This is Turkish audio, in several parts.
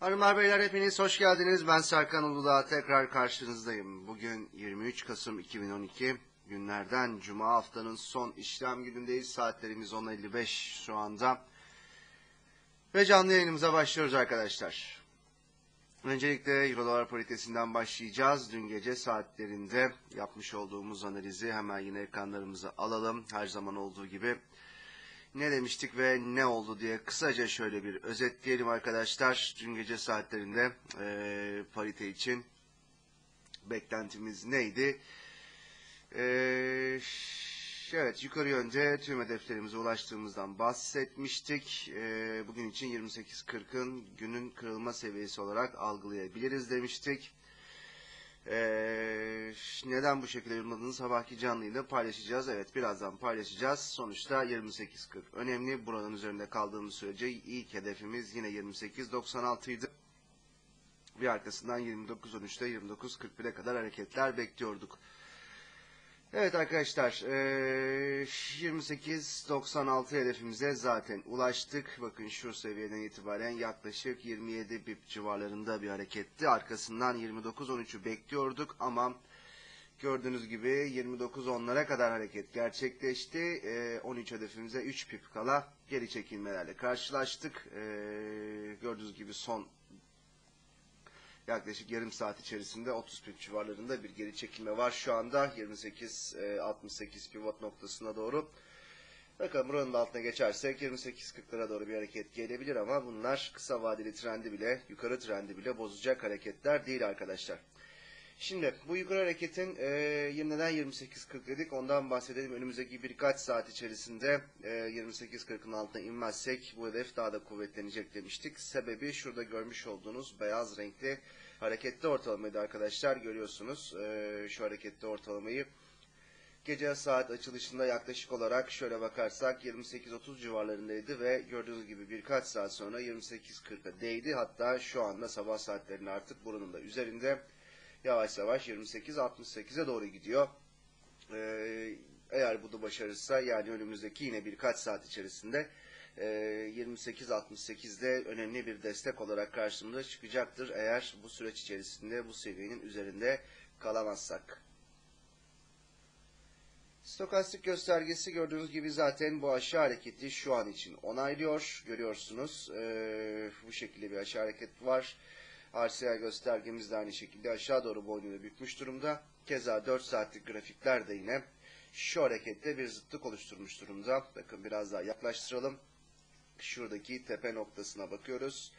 Hanımlar beyler hepiniz hoş geldiniz. Ben Serkan Uludağ tekrar karşınızdayım. Bugün 23 Kasım 2012 günlerden Cuma haftanın son işlem günündeyiz. Saatlerimiz 10.55 şu anda. Ve canlı yayınımıza başlıyoruz arkadaşlar. Öncelikle Euro dolar paritesinden başlayacağız. Dün gece saatlerinde yapmış olduğumuz analizi hemen yine ekranlarımıza alalım. Her zaman olduğu gibi ne demiştik ve ne oldu diye kısaca şöyle bir özetleyelim arkadaşlar. Dün gece saatlerinde e, parite için beklentimiz neydi? E, evet yukarı yönde tüm hedeflerimize ulaştığımızdan bahsetmiştik. E, bugün için 28.40'ın günün kırılma seviyesi olarak algılayabiliriz demiştik. Ee, neden bu şekilde yorumladığını sabahki canlı yayında paylaşacağız. Evet birazdan paylaşacağız. Sonuçta 28.40 önemli. Buranın üzerinde kaldığımız sürece ilk hedefimiz yine 28.96 idi. Bir arkasından 29.13'te 29.41'e kadar hareketler bekliyorduk. Evet arkadaşlar ee, 28.96 hedefimize zaten ulaştık. Bakın şu seviyeden itibaren yaklaşık 27 bip civarlarında bir hareketti. Arkasından 29.13'ü bekliyorduk ama gördüğünüz gibi 29.10'lara kadar hareket gerçekleşti. Ee, 13 hedefimize 3 pip kala geri çekilmelerle karşılaştık. Gördüğünüz gibi son yaklaşık yarım saat içerisinde 30 pip civarlarında bir geri çekilme var şu anda 28-68 pivot noktasına doğru. Bakalım buranın da altına geçersek 28-40'lara doğru bir hareket gelebilir ama bunlar kısa vadeli trendi bile, yukarı trendi bile bozacak hareketler değil arkadaşlar. Şimdi bu yukarı hareketin e, neden 28.40 dedik ondan bahsedelim. Önümüzdeki birkaç saat içerisinde e, 28.40'ın altına inmezsek bu hedef daha da kuvvetlenecek demiştik. Sebebi şurada görmüş olduğunuz beyaz renkli hareketli ortalamaydı arkadaşlar. Görüyorsunuz e, şu hareketli ortalamayı. Gece saat açılışında yaklaşık olarak şöyle bakarsak 28.30 civarlarındaydı ve gördüğünüz gibi birkaç saat sonra 28.40'a değdi. Hatta şu anda sabah saatlerinin artık buranın da üzerinde yavaş yavaş 28-68'e doğru gidiyor. Ee, eğer bu da başarırsa yani önümüzdeki yine birkaç saat içerisinde e, 28-68'de önemli bir destek olarak karşımıza çıkacaktır. Eğer bu süreç içerisinde bu seviyenin üzerinde kalamazsak. Stokastik göstergesi gördüğünüz gibi zaten bu aşağı hareketi şu an için onaylıyor. Görüyorsunuz ee, bu şekilde bir aşağı hareket var. RSI göstergemiz de aynı şekilde aşağı doğru boynunu bükmüş durumda. Keza 4 saatlik grafikler de yine şu harekette bir zıtlık oluşturmuş durumda. Bakın biraz daha yaklaştıralım. Şuradaki tepe noktasına bakıyoruz.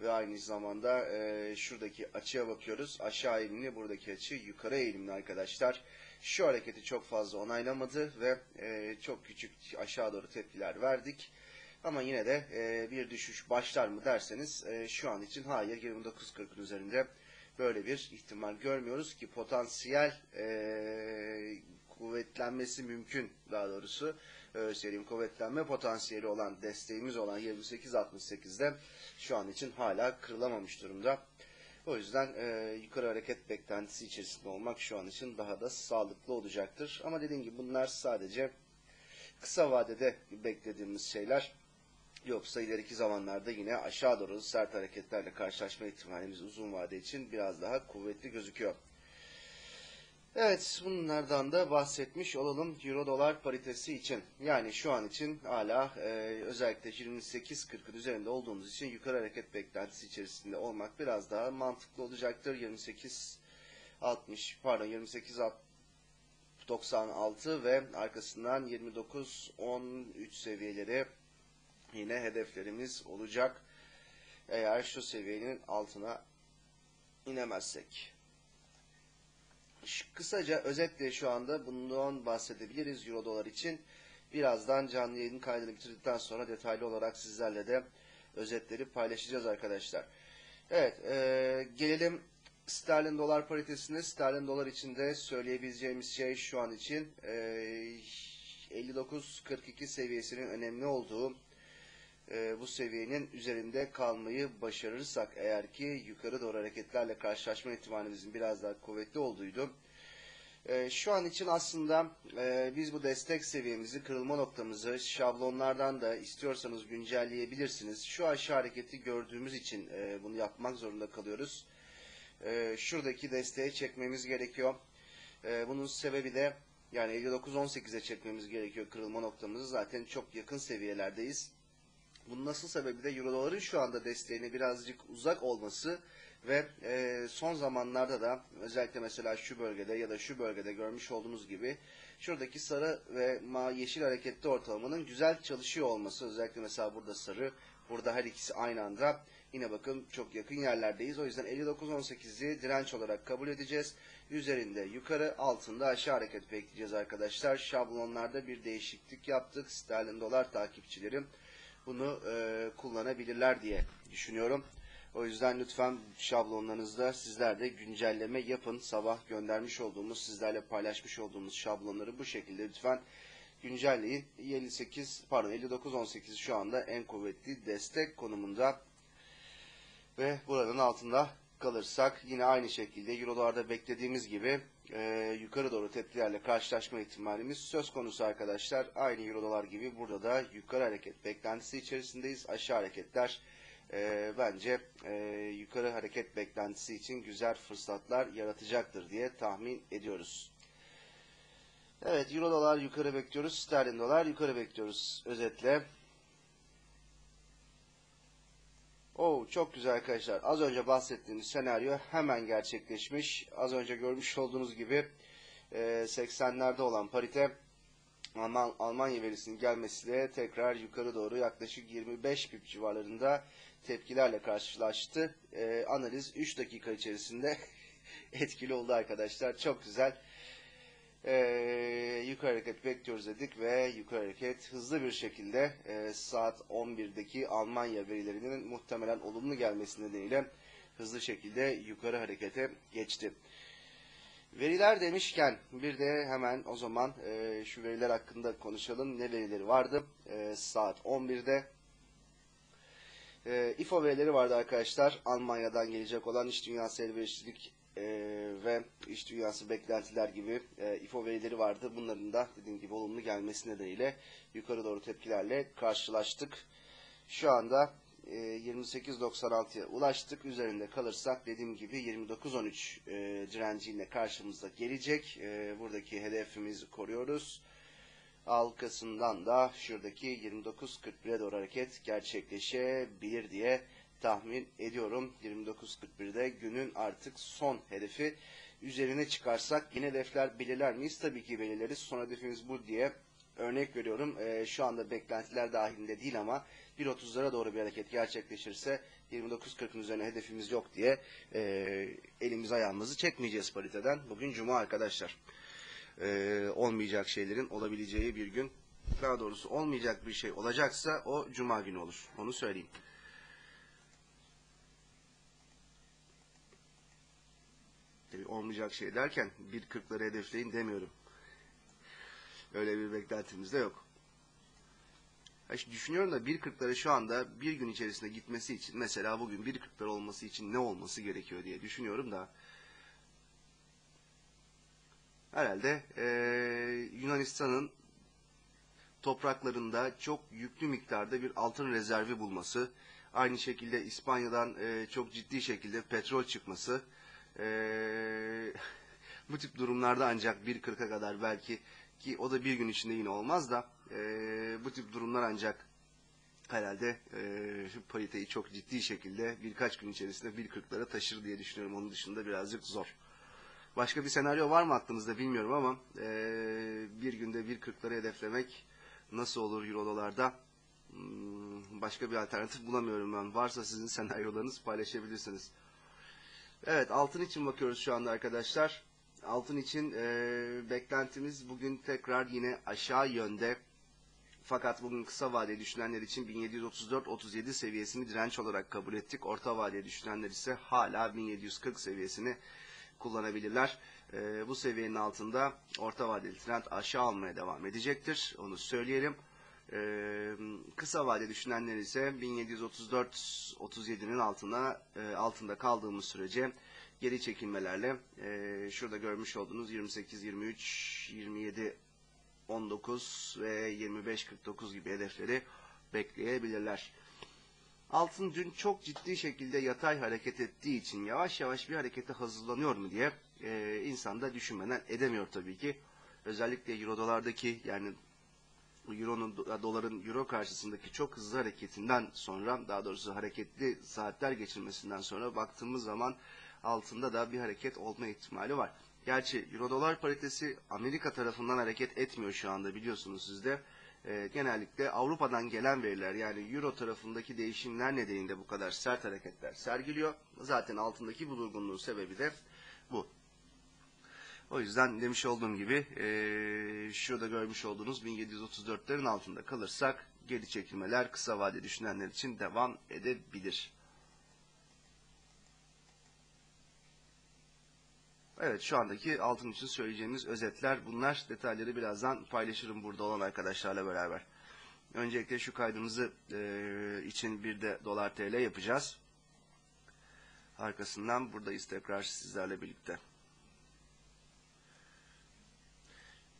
Ve aynı zamanda e, şuradaki açıya bakıyoruz. Aşağı eğilimli buradaki açı yukarı eğilimli arkadaşlar. Şu hareketi çok fazla onaylamadı ve e, çok küçük aşağı doğru tepkiler verdik. Ama yine de e, bir düşüş başlar mı derseniz e, şu an için hayır 29.40'ın üzerinde böyle bir ihtimal görmüyoruz ki potansiyel e, kuvvetlenmesi mümkün daha doğrusu öyle söyleyeyim kuvvetlenme potansiyeli olan desteğimiz olan 28.68'de şu an için hala kırılamamış durumda. O yüzden e, yukarı hareket beklentisi içerisinde olmak şu an için daha da sağlıklı olacaktır. Ama dediğim gibi bunlar sadece kısa vadede beklediğimiz şeyler. Yoksa ileriki zamanlarda yine aşağı doğru sert hareketlerle karşılaşma ihtimalimiz uzun vade için biraz daha kuvvetli gözüküyor. Evet bunlardan da bahsetmiş olalım Euro dolar paritesi için. Yani şu an için hala e, özellikle 28.40'ın üzerinde olduğumuz için yukarı hareket beklentisi içerisinde olmak biraz daha mantıklı olacaktır. 28 60 pardon 28 96 ve arkasından 29 13 seviyeleri yine hedeflerimiz olacak. Eğer şu seviyenin altına inemezsek. Kısaca özetle şu anda bundan bahsedebiliriz Euro dolar için. Birazdan canlı yayın kaydını bitirdikten sonra detaylı olarak sizlerle de özetleri paylaşacağız arkadaşlar. Evet e, gelelim sterlin dolar paritesine. Sterlin dolar içinde söyleyebileceğimiz şey şu an için e, 59.42 seviyesinin önemli olduğu e, bu seviyenin üzerinde kalmayı başarırsak eğer ki yukarı doğru hareketlerle karşılaşma ihtimalimizin biraz daha kuvvetli olduğuydu. E, şu an için aslında e, biz bu destek seviyemizi, kırılma noktamızı şablonlardan da istiyorsanız güncelleyebilirsiniz. Şu aşağı hareketi gördüğümüz için e, bunu yapmak zorunda kalıyoruz. E, şuradaki desteğe çekmemiz gerekiyor. E, bunun sebebi de yani 59-18'e çekmemiz gerekiyor kırılma noktamızı. Zaten çok yakın seviyelerdeyiz. Bunun nasıl sebebi de Euro doların şu anda desteğine birazcık uzak olması ve e, son zamanlarda da özellikle mesela şu bölgede ya da şu bölgede görmüş olduğunuz gibi şuradaki sarı ve yeşil hareketli ortalamanın güzel çalışıyor olması özellikle mesela burada sarı burada her ikisi aynı anda yine bakın çok yakın yerlerdeyiz. O yüzden 59.18'i direnç olarak kabul edeceğiz. Üzerinde yukarı altında aşağı hareket bekleyeceğiz arkadaşlar. Şablonlarda bir değişiklik yaptık. Sterlin dolar takipçilerim bunu e, kullanabilirler diye düşünüyorum. O yüzden lütfen şablonlarınızda sizler de güncelleme yapın. Sabah göndermiş olduğumuz, sizlerle paylaşmış olduğumuz şablonları bu şekilde lütfen güncelleyin. 58 pardon 59.18 şu anda en kuvvetli destek konumunda ve buranın altında kalırsak yine aynı şekilde Euro'larda beklediğimiz gibi e, yukarı doğru tepkilerle karşılaşma ihtimalimiz söz konusu arkadaşlar. Aynı Euro'lar gibi burada da yukarı hareket beklentisi içerisindeyiz. Aşağı hareketler e, bence e, yukarı hareket beklentisi için güzel fırsatlar yaratacaktır diye tahmin ediyoruz. Evet Euro dolar yukarı bekliyoruz. Sterlin dolar yukarı bekliyoruz. Özetle Oo, çok güzel arkadaşlar. Az önce bahsettiğimiz senaryo hemen gerçekleşmiş. Az önce görmüş olduğunuz gibi e, 80'lerde olan parite Alman, Almanya verisinin gelmesiyle tekrar yukarı doğru yaklaşık 25 pip civarlarında tepkilerle karşılaştı. E, analiz 3 dakika içerisinde etkili oldu arkadaşlar. Çok güzel. Ee, yukarı hareket bekliyoruz dedik ve yukarı hareket hızlı bir şekilde e, saat 11'deki Almanya verilerinin muhtemelen olumlu gelmesi nedeniyle hızlı şekilde yukarı harekete geçti. Veriler demişken bir de hemen o zaman e, şu veriler hakkında konuşalım. Ne verileri vardı? E, saat 11'de e, İFO verileri vardı arkadaşlar. Almanya'dan gelecek olan iş dünyası elverişlilik e, ve iş dünyası beklentiler gibi e, İFO verileri vardı. Bunların da dediğim gibi olumlu gelmesi nedeniyle yukarı doğru tepkilerle karşılaştık. Şu anda e, 28.96'ya ulaştık. Üzerinde kalırsak dediğim gibi 29.13 e, direnciyle karşımıza gelecek. E, buradaki hedefimizi koruyoruz. Halkasından da şuradaki 29.41'e doğru hareket gerçekleşebilir diye tahmin ediyorum. 29.41'de günün artık son hedefi. Üzerine çıkarsak yine hedefler belirler miyiz? Tabii ki belirleriz. Son hedefimiz bu diye örnek veriyorum. E, şu anda beklentiler dahilinde değil ama 1.30'lara doğru bir hareket gerçekleşirse 29.40'ın üzerine hedefimiz yok diye e, elimiz ayağımızı çekmeyeceğiz pariteden. Bugün cuma arkadaşlar. E, olmayacak şeylerin olabileceği bir gün. Daha doğrusu olmayacak bir şey olacaksa o cuma günü olur. Onu söyleyeyim. Tabii olmayacak şey derken 1.40'ları hedefleyin demiyorum. Öyle bir beklentimiz de yok. Ya işte düşünüyorum da 1.40'ları şu anda bir gün içerisinde gitmesi için mesela bugün 1.40'lar olması için ne olması gerekiyor diye düşünüyorum da herhalde ee, Yunanistan'ın topraklarında çok yüklü miktarda bir altın rezervi bulması, aynı şekilde İspanya'dan e, çok ciddi şekilde petrol çıkması, ee, bu tip durumlarda ancak 1.40'a kadar belki ki o da bir gün içinde yine olmaz da e, bu tip durumlar ancak herhalde e, pariteyi çok ciddi şekilde birkaç gün içerisinde 1.40'lara taşır diye düşünüyorum. Onun dışında birazcık zor. Başka bir senaryo var mı aklınızda bilmiyorum ama e, bir günde 1.40'ları hedeflemek nasıl olur euro dolarda? Hmm, başka bir alternatif bulamıyorum ben. Varsa sizin senaryolarınız paylaşabilirsiniz. Evet altın için bakıyoruz şu anda arkadaşlar. Altın için e, beklentimiz bugün tekrar yine aşağı yönde. Fakat bugün kısa vadeli düşünenler için 1734-37 seviyesini direnç olarak kabul ettik. Orta vadeli düşünenler ise hala 1740 seviyesini kullanabilirler. E, bu seviyenin altında orta vadeli trend aşağı almaya devam edecektir. Onu söyleyelim. Ee, kısa vade düşünenler ise 1734-37'nin altına e, altında kaldığımız sürece geri çekilmelerle e, şurada görmüş olduğunuz 28, 23, 27, 19 ve 25-49 gibi hedefleri bekleyebilirler. Altın dün çok ciddi şekilde yatay hareket ettiği için yavaş yavaş bir harekete hazırlanıyor mu diye e, insan da düşünmeden edemiyor tabii ki. Özellikle euro dolardaki yani Euro'nun doların euro karşısındaki çok hızlı hareketinden sonra daha doğrusu hareketli saatler geçirmesinden sonra baktığımız zaman altında da bir hareket olma ihtimali var. Gerçi euro dolar paritesi Amerika tarafından hareket etmiyor şu anda biliyorsunuz siz de. E, genellikle Avrupa'dan gelen veriler yani euro tarafındaki değişimler nedeniyle bu kadar sert hareketler sergiliyor. Zaten altındaki bu durgunluğun sebebi de bu. O yüzden demiş olduğum gibi e, şurada görmüş olduğunuz 1734'lerin altında kalırsak geri çekilmeler kısa vade düşünenler için devam edebilir. Evet şu andaki altın için söyleyeceğimiz özetler bunlar. Detayları birazdan paylaşırım burada olan arkadaşlarla beraber. Öncelikle şu kaydımızı e, için bir de dolar TL yapacağız. Arkasından buradayız tekrar sizlerle birlikte.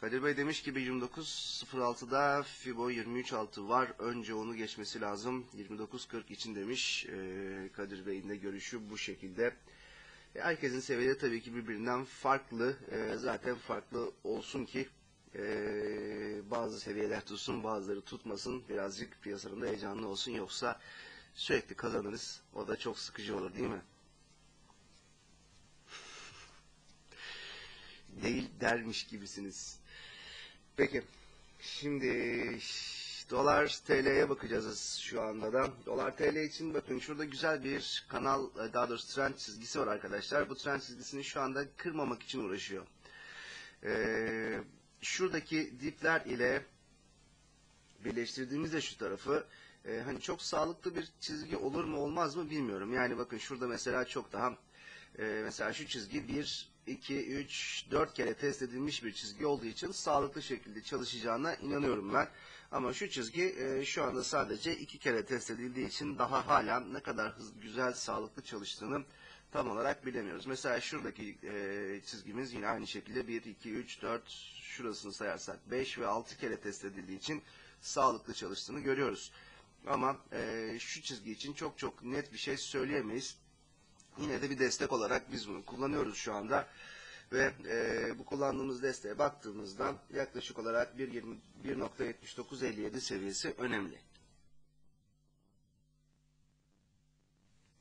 Kadir Bey demiş ki 29.06'da Fibo 23.6 var. Önce onu geçmesi lazım. 29.40 için demiş. Ee, Kadir Bey'in de görüşü bu şekilde. E, herkesin seviyeleri tabii ki birbirinden farklı. E, zaten farklı olsun ki e, bazı seviyeler tutsun, bazıları tutmasın. Birazcık piyasanın heyecanlı olsun. Yoksa sürekli kazanırız. O da çok sıkıcı olur değil mi? değil dermiş gibisiniz. Peki. Şimdi dolar TL'ye bakacağız şu anda da. Dolar TL için bakın şurada güzel bir kanal daha doğrusu trend çizgisi var arkadaşlar. Bu trend çizgisini şu anda kırmamak için uğraşıyor. Ee, şuradaki dipler ile birleştirdiğimizde şu tarafı e, hani çok sağlıklı bir çizgi olur mu olmaz mı bilmiyorum. Yani bakın şurada mesela çok daha e, mesela şu çizgi bir 2, 3, 4 kere test edilmiş bir çizgi olduğu için sağlıklı şekilde çalışacağına inanıyorum ben. Ama şu çizgi e, şu anda sadece 2 kere test edildiği için daha hala ne kadar hızlı, güzel, sağlıklı çalıştığını tam olarak bilemiyoruz. Mesela şuradaki e, çizgimiz yine aynı şekilde 1, 2, 3, 4 şurasını sayarsak 5 ve 6 kere test edildiği için sağlıklı çalıştığını görüyoruz. Ama e, şu çizgi için çok çok net bir şey söyleyemeyiz. Yine de bir destek olarak biz bunu kullanıyoruz şu anda. Ve e, bu kullandığımız desteğe baktığımızda yaklaşık olarak 1.7957 seviyesi önemli.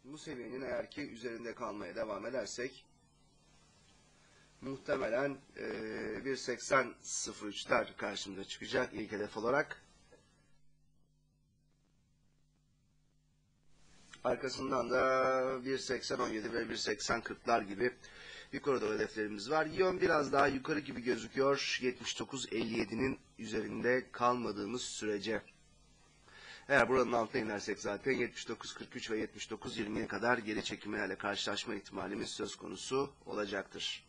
Bu seviyenin eğer ki üzerinde kalmaya devam edersek muhtemelen e, 1.80.03'ler karşımıza çıkacak ilk hedef olarak. Arkasından da 1.80-17 ve 1.80-40'lar gibi bir koridor hedeflerimiz var. Yön biraz daha yukarı gibi gözüküyor. 79.57'nin üzerinde kalmadığımız sürece. Eğer buranın altına inersek zaten 79.43 ve 79.20'ye kadar geri çekimlerle karşılaşma ihtimalimiz söz konusu olacaktır.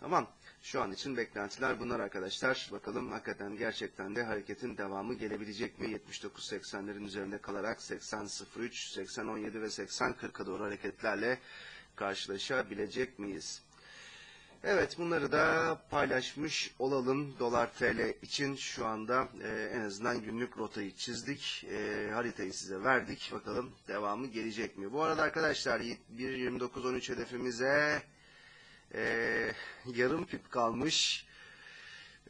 Tamam. Şu an için beklentiler bunlar arkadaşlar. Bakalım hakikaten gerçekten de hareketin devamı gelebilecek mi? 79-80'lerin üzerinde kalarak 80-03, 80-17 ve 80-40'a doğru hareketlerle karşılaşabilecek miyiz? Evet bunları da paylaşmış olalım. Dolar TL için şu anda e, en azından günlük rotayı çizdik. E, haritayı size verdik. Bakalım devamı gelecek mi? Bu arada arkadaşlar 1.29-13 hedefimize e, yarım pip kalmış.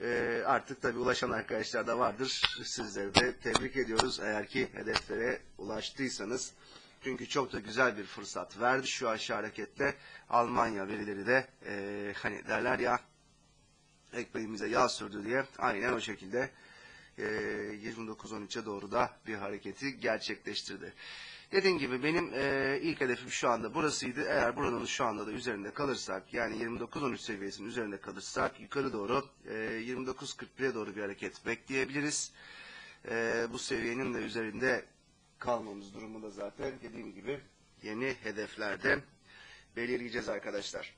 E, artık tabi ulaşan arkadaşlar da vardır. Sizleri de tebrik ediyoruz. Eğer ki hedeflere ulaştıysanız. Çünkü çok da güzel bir fırsat verdi şu aşağı harekette. Almanya verileri de e, hani derler ya ekmeğimize yağ sürdü diye aynen o şekilde e, 29-13'e doğru da bir hareketi gerçekleştirdi. Dediğim gibi benim e, ilk hedefim şu anda burasıydı. Eğer buranın şu anda da üzerinde kalırsak yani 29-13 seviyesinin üzerinde kalırsak yukarı doğru e, 29-41'e doğru bir hareket bekleyebiliriz. E, bu seviyenin de üzerinde kalmamız durumunda zaten dediğim gibi yeni hedeflerde belirleyeceğiz arkadaşlar.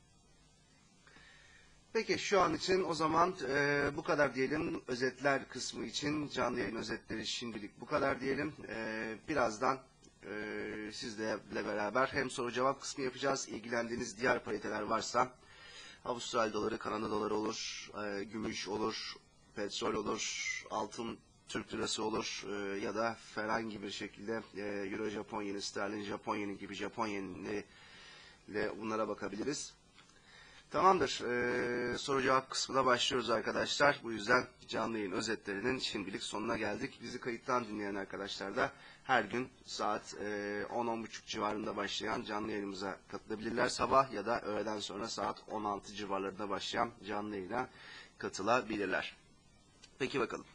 Peki şu an için o zaman e, bu kadar diyelim. Özetler kısmı için canlı yayın özetleri şimdilik bu kadar diyelim. E, birazdan Ee, sizlerle beraber hem soru cevap kısmı yapacağız. İlgilendiğiniz diğer pariteler varsa Avustralya doları, Kanada doları olur, e, gümüş olur, petrol olur, altın Türk lirası olur e, ya da herhangi bir şekilde e, Euro Japon yeni, sterlin Japon yeni gibi Japon yeni ile bunlara bakabiliriz. Tamamdır. Ee, soru cevap kısmına başlıyoruz arkadaşlar. Bu yüzden canlı yayın özetlerinin şimdilik sonuna geldik. Bizi kayıttan dinleyen arkadaşlar da her gün saat e, 10-10.30 civarında başlayan canlı yayınımıza katılabilirler. Sabah ya da öğleden sonra saat 16 civarlarında başlayan canlı yayına katılabilirler. Peki bakalım.